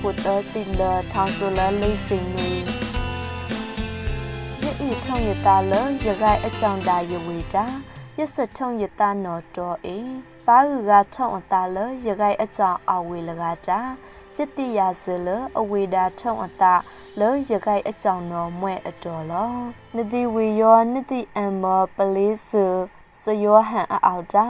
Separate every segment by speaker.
Speaker 1: ပုတစီလထောင်ဆိုလလေးစင်မီရဤထုံရတာလရဂိုင်အကြောင်းတာယဝေတာရစထုံရတာနော်တော်အေပါဟုကထုံအတာလရဂိုင်အကြောင်းအဝေလကတာရတိယစလအဝေတာထုံအတာလောရဂိုင်အကြောင်းနော်မွဲ့အတော်လောနတိဝေယောနတိအမ္မပလေးစစယောဟန်အောက်တာ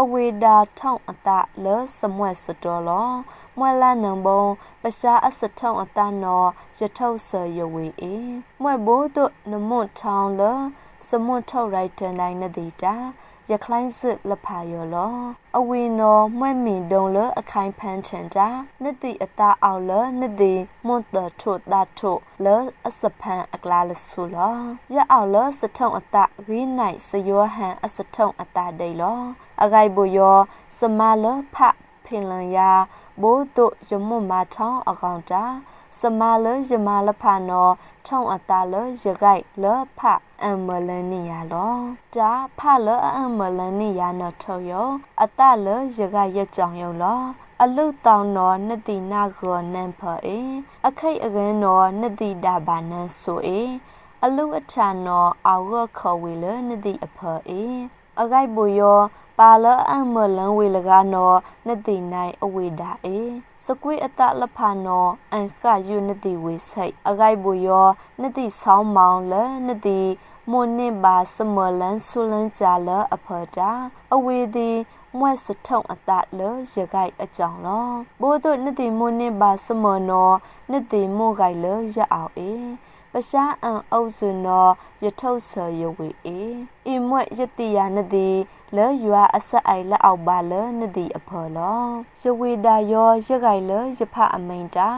Speaker 1: အဝေဒါထုံအတာလောစမွဲ့စတော်လောမွဲလာနံဘုံပရှားအစထုံအတာနော်ရထုပ်ဆယဝေအေမွဲ့ဘိုးတို့နမွန်ထောင်းလောစမွန်ထုတ်ရိုက်တန်တိုင်းနတိတာရခိုင်စစ်လဖာယောလောအဝေနောမွဲ့မင်တုံလအခိုင်ဖန်းချန်တာနတိအတာအောင်လနတိမွန်တထုတာထုလအစဖန်အကလာလဆူလောရအောင်လစထုံအတာဂိနိုင်စယောဟန်အစထုံအတာဒိလောအဂိုက်ဘူယောစမလဖဖင်လန်ယာဘိုးတို့ရမွတ်မာထောင်းအကောင်တာစမလယမလဖာနောထုံအတာလရဂိုက်လဖအမလနီယာလောတာဖလအမလနီယာနထောယောအတလရဂိုက်ရကြောင်ယောလောအလုတောင်းတော်နတိနာကောနန်ဖောအေအခိတ်အကန်းတော်နတိတာဘာနန်ဆိုအေအလုအထန်တော်အာဝခေါ်ဝေလနတိအဖောအေအဂိုက်ဘူယော ပါလအမလန်ဝေလကနောနတိနိုင်အဝေဒါအေစကွေအတလဖာနောအန်ခယုနတိဝေဆိတ်အဂိုက်ဘူယောနတိဆောင်းမောင်လနတိမွန်နစ်ပါစမလန်ဆူလန်ကြလအဖတာအဝေဒီမွဲ့စထုံအတလရဂိုက်အကြောင်းလောဘိုးတို့နတိမွန်နစ်ပါစမနောနတိမို့ဂိုက်လရအောင်အေ ပရှားအန်အုပ်စုနောယထုပ်ဆယဝေအေအီမွဲ့ယတိယာနတိလဲယွာအဆက်အိုင်လက်အောက်ပါလနတိအဖော်လောယဝေဒါယောရဂိုင်လယဖအမိန်တာ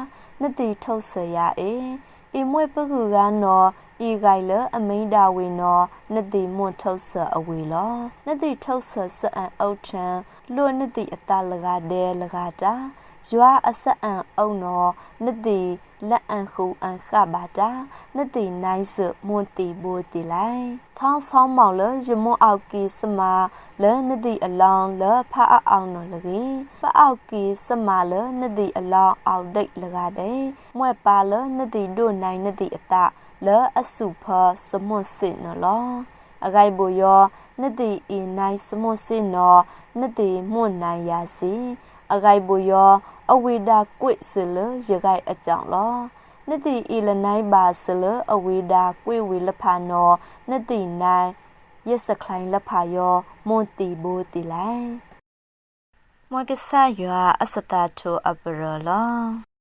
Speaker 1: နတိထုတ်ဆရာအေအီမွဲ့ပကူကနော ဤဂိုင်လအမိန်တာဝေနောနတိမွန်ထုတ်ဆအဝေလောနတိထုတ်ဆစအန်အုတ်ထံလွနတိအတလကတဲ့လကတာယွာအဆက်အန်အုံနောနတိလက်အန်ခုအန်ခဘာတာနတိနိုင်စမွန်တီဘူတီလိုက်ထောင်းဆောင်းမောင်လယမွန်အောက်ကီစမာလဲနတိအလောင်းလဲဖအအောင်နော်လကေဖအောက်ကီစမာလဲနတိအလောင်းအောက်ဒိတ်လကတဲ့မွဲ့ပါလဲနတိတို့နိုင်နတိအတလဲအစုဖစမွန်စစ်နော်လောအဂိုက်ဘူယောနတိအီနိုင်စမွန်စစ်နော်နတိမွန်နိုင်ရစီအဂိုက်ဘူယောအဝေဒါကွိစလရဂိုက်အကြောင်းလောနတိအီလနိုင်ပါစလအဝေဒါကွိဝေလဖာနောနတိနိုင်ယက်စခလိုင်းလဖာယောမွန်တီဘူတီလိုက်မွန်ကဆာယောအစတာထိုအပရလော